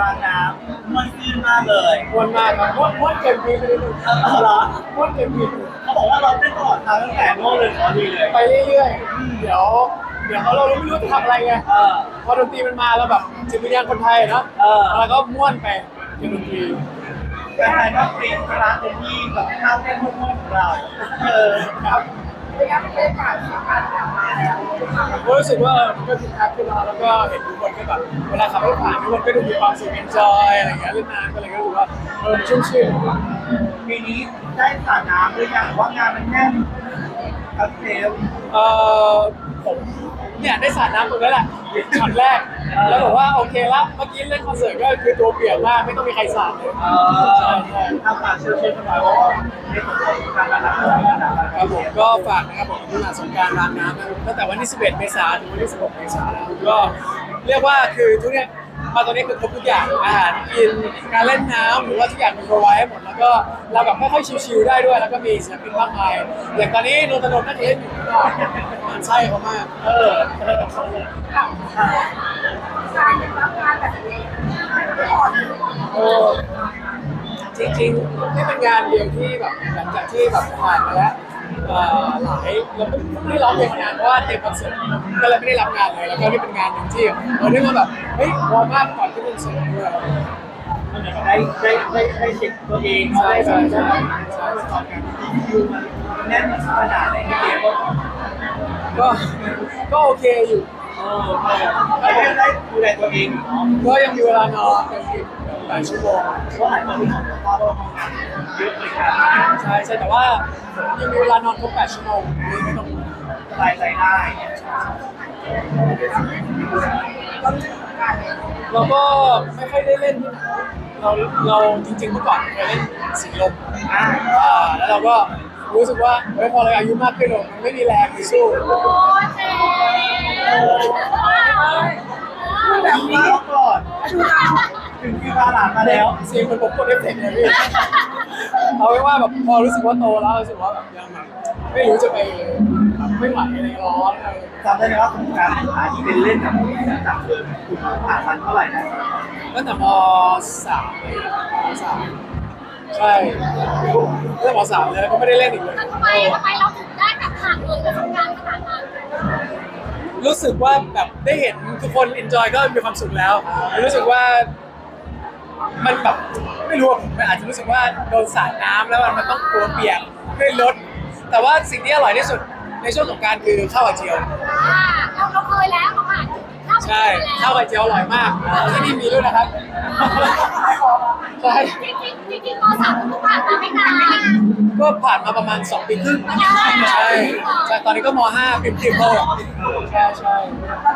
รางน้ำมันซื่นมากเลยม้วนมากครับม้วนม้วนเกินพีไปนิดนึงเหรอม้วนเกินพีเขาบอกว่าเราเต้นตลอดทางตั้งแต่โน่นเลยขอดีเลยไปเรื่อยๆ เดี๋ยว เดี๋ยวเขาเราไม่รู้จะทำอะไรไง เออ พอดนตรีมันมาแล้วแบบจิตวิญญาณคนไทยเนาะเออ แล้วก็ม้วนไปกับดนตรีแต่ไทยก็ฟรีร้านเต็มที่กับข้าวเต้นมุ่งๆของเรา เออ ครับ ผมก็รู้สึกว่ามันก็คึกคักขึ้นแล้วแล้วก็เห็นทุกคนก็แบบเวลาขับรถผ่านทุกคนก็ดูมีความสุขเอนจอยอะไรอย่างเงี้ยเล่นน้ำก็เลยก็รู้ว่าเออมันชุ่มชื่นปีนี้ได้สาดน้ำหรือยังว่างานมันแน่นครับเซลเออผม เนี่ยได้สาดน้ำตรงนั้นแหละช็อตแรก แล้วบอกว่าโอเคละเมื่อกี้เล่นคอนเสิร์ตก็คือตัวเปียกมากไม่ต้องมีใครสาดเลยเออทำฝากเชิญชวนกันหน่อยว่าในส่วนของการระดับระดับครับผมก็ฝากนะครับผมที่งาสงการรางน้ำตั้งแต่วันที่ 11 เมษายนถึงวันที่ 16 เมษายนก็เรียกว่าคือทุกเนี่ย มาตอนนี้คือครบทุกอย่างอาหารกินการเล่นน้ำหรือว่าทุกอย่างมีโปรไว้ให้หมดแล้วก็เราแบบค่อยๆชิลๆได้ด้วยแล้วก็มีศิลปินมากมายอย่างตอนนี้นนทนนท์น่าจะเล่นอยู่ข้างนอกมันไส้เขามากเออโอ้จริงๆนี่เป็นงานเดียวที่แบบหลังจากที่แบบผ่านมาแล้ว เอ่อหลายเราไม่ไม่ได้ร้องเพลงมานานเพราะว่าเต็มคอนเสิร์ตก็เลยไม่ได้รับงานเลยแล้วก็นี่เป็นงานหนึ่งที่เราเรียกว่าแบบเฮ้ยวอร์มอัพก่อนที่คอนเสิร์ตด้วยมันเหมือนกับได้ได้ได้ได้เช็คตัวเองใช่ได้ใช่ใช่ใช่อกันคือมันแน่นขนาดไหนที่เดียวก็ก็โอเคอยู่ เออได้ดูแลตัวเองเนาะก็ยังมีเวลานอนยังมีหลายชั่วโมงเพราะหลายคนที่ของพ่อก็ทำงานเยอะเลยครับใช่ใช่แต่ว่ายังมีเวลานอนครบ8ชั่วโมงไม่ต้องสบายใจได้เราก็ไม่ค่อยได้เล่นที่ไหนเราเราจริงๆเมื่อก่อนเคยเล่นสีลมอ่าแล้วเราก็รู้สึกว่าเฮ้ยพอเราอายุมากขึ้นเราไม่มีแรงไปสู้ แบบนี้ก่อนถึงคือพาหลานมาแล้วเสียงเหมือนผมกดเอฟเฟกต์เลยพี่เอาไว้ว่าแบบพอรู้สึกว่าโตแล้วรู้สึกว่าแบบยังแบบไม่รู้จะไปแบบไม่ไหวอะไรร้อนอะไรจำได้ไหมว่าสงการหาที่เป็นเล่นกับจากเดิมคุณผ่านมันเท่าไหร่นะตั้งแต่มสามเลยมสามใช่ตั้งแต่มสามเลยก็ไม่ได้เล่นอีกเลยทำไมทำไมเราถึงได้แบบห่างเลยกับสงกรารขนาดนั้น รู้สึกว่าแบบได้เห็นทุกคนเอนจอยก็มีความสุขแล้ว รู้สึกว่ามันแบบไม่รู้อะผมอาจจะรู้สึกว่าโดนสาดน้ำแล้วมันมันต้องกลัวเปียกด้วยรถแต่ว่าสิ่งที่อร่อยที่สุดในช่วงสงกรารคือข้าวไข่เจียวอ่าเราเราเคยแล้วเราผ่านข้าวใช่ข้าวไข่เจียวอร่อยมากที่นี่มีด้วยนะครับ ใช่จริงจริงจริงๆมสามก็ผ่านมาไม่นานก็ผ่านมาประมาณ2ปีครึ่งใช่ใช่ตอนนี้ก็ม .5 ปิ่มปิ่มเลยใช่ใช่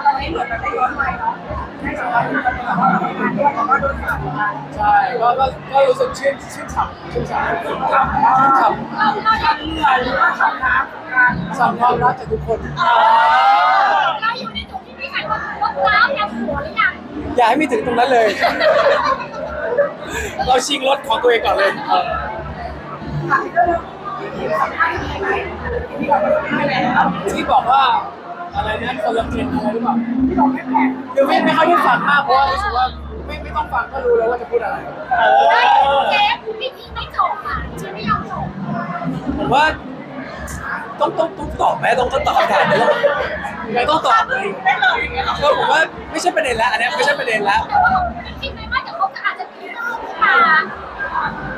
ตอนนี้เหมือนมันได้ย้อนไปเนาะได้สบายที่มันแบบว่าทำงานด้วยแล้วก็โดนสาดมาใช่ก็ก็ก็รู้สึกชื่นชื่นฉ่ำชื่นฉ่ำชื่นฉ่ำเราเราอยากเหนื่อยหรือว่าขับน้ำกันฉ่ำความรักจากทุกคนเราอยู่ในจุดที่มีใครว่าลดน้ำยังหัวหรือยังอย่าให้มีถึงตรงนั้นเลย เราชิงรถของตัวเองก่อนเลยที่บอกว่าอะไรนะคนละเจนอะไรหรือเปล่าคือไม่ไม่ค่อยได้ฟังมากเพราะว่ารู้สึกว่าไม่ไม่ต้องฟังก็รู้แล้วว่าจะพูดอะไรเอได้อเจฟพี่พีไม่จบอะชีไม่ยอมจบผมว่าต้องต้องต้องตอบไหมต้องต้องตอบคำถามไหมต้องไม่ต้องตอบเลยได้เลยอย่างเงี้ยหรอก็ผมว่าไม่ใช่ประเด็นแล้วอันเนี้ยไม่ใช่ประเด็นแล้วแต่ว่าพี่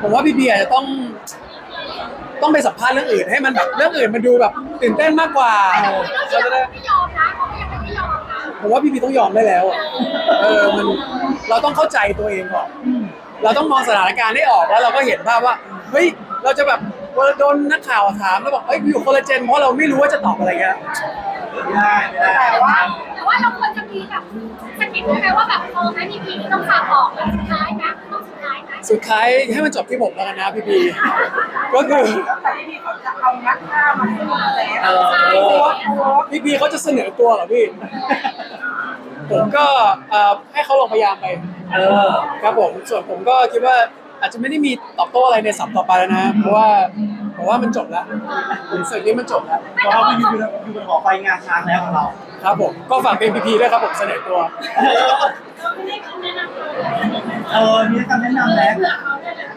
ผมว่าพี่เบียร์จะต้อง ต้องไปสัมภาษณ์เรื่องอื่นให้มันแบบเรื่องอื่นมันดูแบบตื่นเต้นมากกว่าแต่ว่าเขาเรื่จะได้องที่เราไม่ยอมนะเขาก็ยังไม่ได้ยอมนะผมว่าพี่พีต้องยอมได้แล้วอะเออมันเราต้องเข้าใจตัวเองก่อนเราต้องมองสถานการณ์ให้ออกแล้วเราก็เห็นภาพว่าเฮ้ยเราจะแบบโดนนักข่าวถามแล้วบอกเฮ้ยอยู่คนละเจนเพราะเราไม่รู้ว่าจะตอบอะไรเงี้ยไม่ได้ไม่ได้แต่ว่าแต่ว่าเราควรจะมีแบบสกิปได้ไหมว่าแบบเออให้พีพีนี่ต้องฝากบอกแล้วสุดท้ายนะต้อง สุดท้ายนะสุดท้ายให้มันจบที่ผมแล้วกันนะพี่พีก็คือแต่พี่พีเขาจะเอางัดข้ามาขึ้นมาแล้วเออใช่โอ้พี่พีเขาจะเสนอตัวเหรอพี่ ผมก็เอ่อให้เขาลองพยายามไปเออครับผมส่วนผมก็คิดว่าอาจจะไม่ได้มีตอบโต้อะไรในสัปต่อไปแล้วนะ เพราะว่าเพราะว่ามันจบแล้วสึกนี้มันจบแล้วเพราะว่าอยู่อยู่บนหอไฟงานช้างแล้วของเรา ครับผมก็ฝากเป็นพีพีด้วยครับผมเสนอตัว เออมีคำแนะนำแล้วเขาได้เลย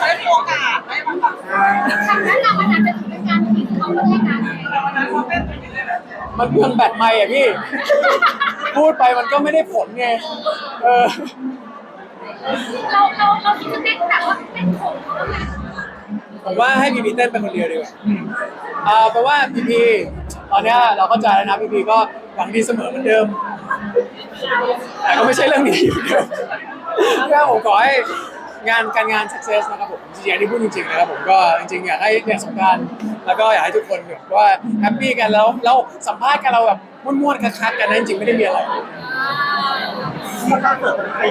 ได้มีโอกาสได้มาแบบอ่าคำนั้นเรามันอาจจะถือเป็นการผิดเขาก็ได้นะวันนั้นเขาเป็นอย่างนี้เลยนะมันเพื่องแบตไม่อะพี่ พูดไปมันก็ไม่ได้ผลไง เออ เราเราเราคิดจะเต้นแบบว่าเต้นโขงเขาไหมผมว่าให้พีพีเต้นเป็นคนเดียวดีกว่าอ่าแปลว่าพีพีตอนเนี้ยเราเข้าใจแล้วนะพีพีก็ หวังดีเสมอเหมือนเดิม แต่ก็ไม่ใช่เรื่องนี้อยู่เดิมก็ผมขอให้งานการงาน success นะครับผมจริงๆอันนี้พูดจริงๆนะครับผมก็จริงๆอยากให้เนี่ยสงกรารแล้วก็อยากให้ทุกคนแบบว่าแฮปปี้กันแล้วแล้วสัมภาษณ์กันเราแบบม่วนๆคักๆกันนะจริงๆไม่ได้มีอะไรที่ถ้าเกิดเป็นใคร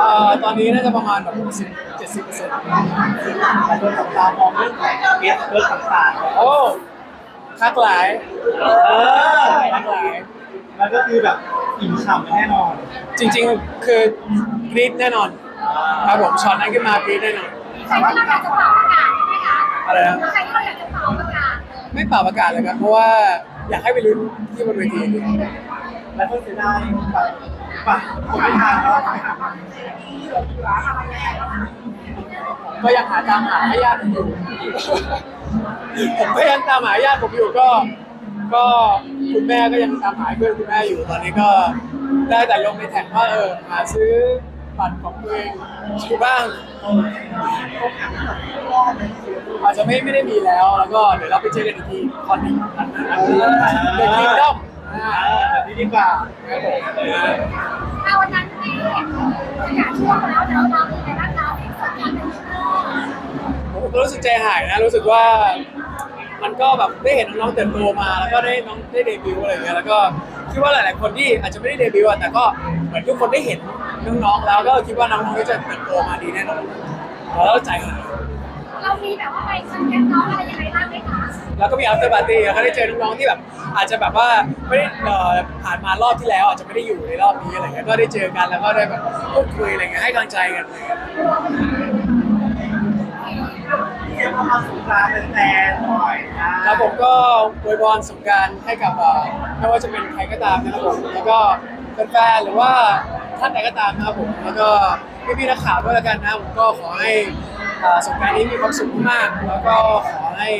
อ่าตอนนี้น่าจะประมาณแบบสิบเจ็ดสิบเปอร์เซ็นต์หลายคนจับตามองเรื่องของเอสเรื่องต่างโอ้ คักหลายเออคักหลาย มันก็คือแบบอิ่มฉ่ำแน่นอนจริงๆคือกรี๊ดแน่นอนครับผมช็อตนั้นขึ้นมากรี๊ดแน่นอน ใครที่เราอยากจะเป่าประกาศใช่ไหมคะอะไรนะ ใครที่เราอยากจะเป่าประกาศไม่เป่าประกาศเลยครับเพราะว่าอยากให้ไปลุ้นที่บนเวที แล้วก็จะได้แบบ ปะผมไม่ทานแล้วก็ยังหาตามหาญาติผมอยู่ ผมก็ยังตามหาญาติผมอยู่ก็ ก็คุณแม่ก็ยังตามหาเพื่อนคุณแม่อยู่ตอนนี้ก็ได้แต่ลงในแท็กว่าเออหาซื้อบัตรของตัวเองอยู่บ้างอาจจะไม่ไม่ได้มีแล้วแล้วก็เดี๋ยวเราไปเจอกันอีกทีคอนนี้อันนั้นอันนั้นเดอะคิงด้อม แบบนี้ดีกว่าครับผมเอาวันนั้นที่ประกาศช่วงแล้วเดี๋ยวเราเป็นไงบ้างคะในส่วนการเป็นเพื่อผมก็รู้สึกใจหายนะรู้สึกว่า มันก็แบบได้เห็นน้องๆเติบโตมา แล้วก็ได้น้องได้เดบิวต์อะไรอย่างเงี้ยแล้วก็คิดว่าหลาย ๆ คนที่อาจจะไม่ได้เดบิวต์อะแต่ก็เหมือนทุกคนได้เห็นน้องๆแล้วก็คิดว่าน้องๆก็จะเติบโตมาดีแน่นอนแล้วใจหาย มีแบบว่าไปคอนเทนต์น้องอะไรยังไงบ้างไหมคะแล้วก็มี after party แล้วก็ได้เจอน้องๆที่แบบ อาจจะแบบว่าไม่ได้เอ่อผ่านมารอบที่แล้ว อาจจะไม่ได้อยู่ในรอบนี้อะไรเงี้ยก็ได้เจอกันแล้วก็ได้แบบพูดคุยอะไรเงี้ยให้กำลังใจกันอะไรเงี้ยเดี๋ยวมาสงกราเป็นแฟนหน่อยนะครับผมก็อวยพรสงกรารให้กับเอ่อไม่ว่าจะเป็นใครก็ตามนะครับผมแล้วก็แฟนๆหรือว่าท่านใดก็ตามนะครับผมแล้วก็พี่ๆนักข่าวด้วยแล้วกันนะผมก็ขอให้ เอ่อสงกรารนี้มีความสุขมากๆแล้วก็ขอให้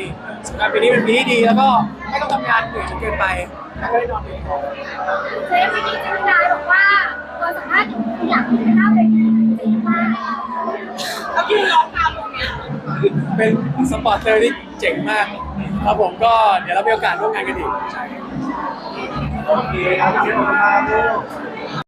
สงกรารปีนี้เป็นปีที่ดีแล้วก็ไม่ต้องทำงานเหนื่อยจนเกินไปแล้วก็ได้นอนเพียงพอ เซฟวินีเจมินายบอกว่าตอนสัมภาษณ์อยู่อยากให้ไปเล่าเลยจริงมากเขายืนร้องตามตรงเนี้ยเป็นสปอร์ตเตอร์ที่เจ๋งมากครับผมก็เดี๋ยวเรามีโอกาสร่วมงานกันอีกโอเคครับขอบคุณมากลูก